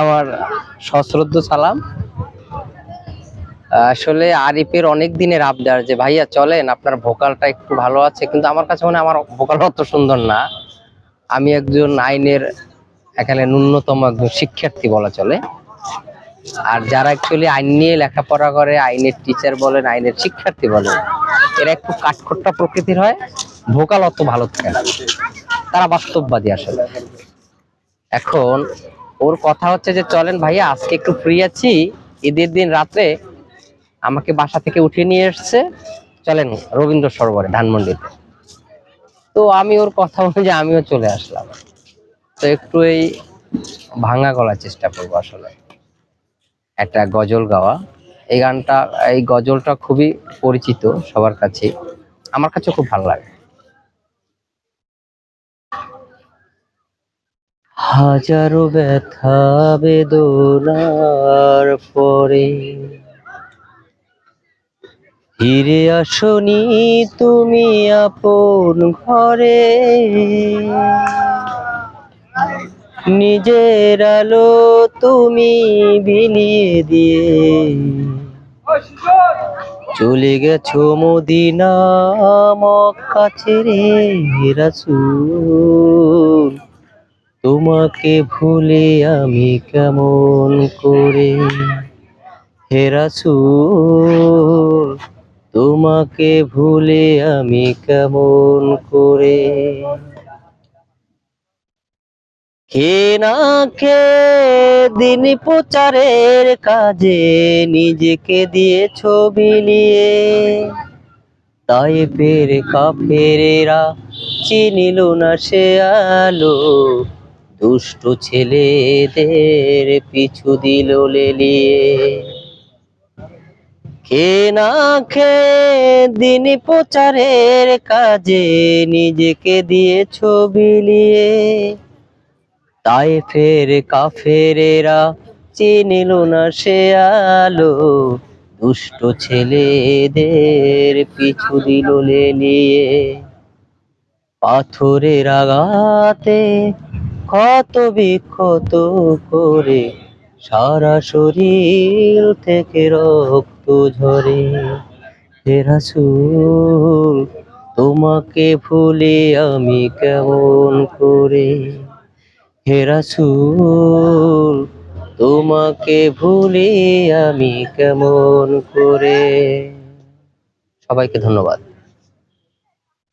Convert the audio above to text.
আমার সশ্রদ্ধ সালাম। আসলে আরিফের অনেক দিনের আবদার যে, ভাইয়া, চলেন, আপনার ভোকালটা একটু ভালো আছে। কিন্তু আমার কাছে মনে আমার ভোকাল অত সুন্দর না। আমি একজন আইনের এখানে ন্যূনতম একজন শিক্ষার্থী বলা চলে। আর যারা অ্যাকচুয়ালি আইন নিয়ে লেখাপড়া করে, আইনের টিচার বলেন, আইনের শিক্ষার্থী বলেন, এরা একটু কাঠখোট্টা প্রকৃতির হয় ভোকাল অত ভালো থাকে না। তারা বাস্তববাদী আসলে। এখন ওর কথা হচ্ছে যে, চলেন ভাইয়া, আজকে একটু ফ্রি আছি। ঈদের দিন রাত্রে আমাকে বাসা থেকে উঠিয়ে নিয়ে এসছে। চলেন রবীন্দ্র সরোবরে, ধানমন্ডিতে। তো আমি ওর কথা অনুযায়ী আমিও চলে আসলাম। তো একটু এই ভাঙা গলার চেষ্টা করব আসলে। একটা গজল গাওয়া। এই গানটা, এই গজলটা খুবই পরিচিত সবার কাছে আমার কাছে খুব ভালো লাগে। হাজারো ব্যথা বেদনার পরে। ফিরে আসনি তুমি আপন ঘরে। নিজের আলো তুমি বিলিয়ে দিয়ে। চলে গেছো মদিনা মক্কা ছেড়ে রাসূল। তোমাকে ভুলে আমি কেমন করে? হে রাসূল, তোমাকে ভুলে আমি কেমন করে? কে দিন প্রচারের কাজে নিজেকে দিয়ে ছবি নিয়ে? তাই ফের কাফেরেরা চিনিল না সে আলো। দুষ্ট ছেলেদের পিছু দিল লেলিয়ে। কে না খে দিন প্রচারের কাজে নিজেকে দিয়ে ছবি নিয়ে? তাই ফের কাফেরেরা চিনিল না সে আলো। দুষ্ট ছেলেদের পিছু দিল লেলিয়ে। পাথরের আঘাতে ক্ষত বিক্ষত করে সারা শরীর থেকে রক্ত ঝরে। হে রাসূল, তোমাকে ভুলে আমি কেমন করে? হে রাসূল, তোমাকে ভুলে আমি কেমন করে? সবাইকে ধন্যবাদ।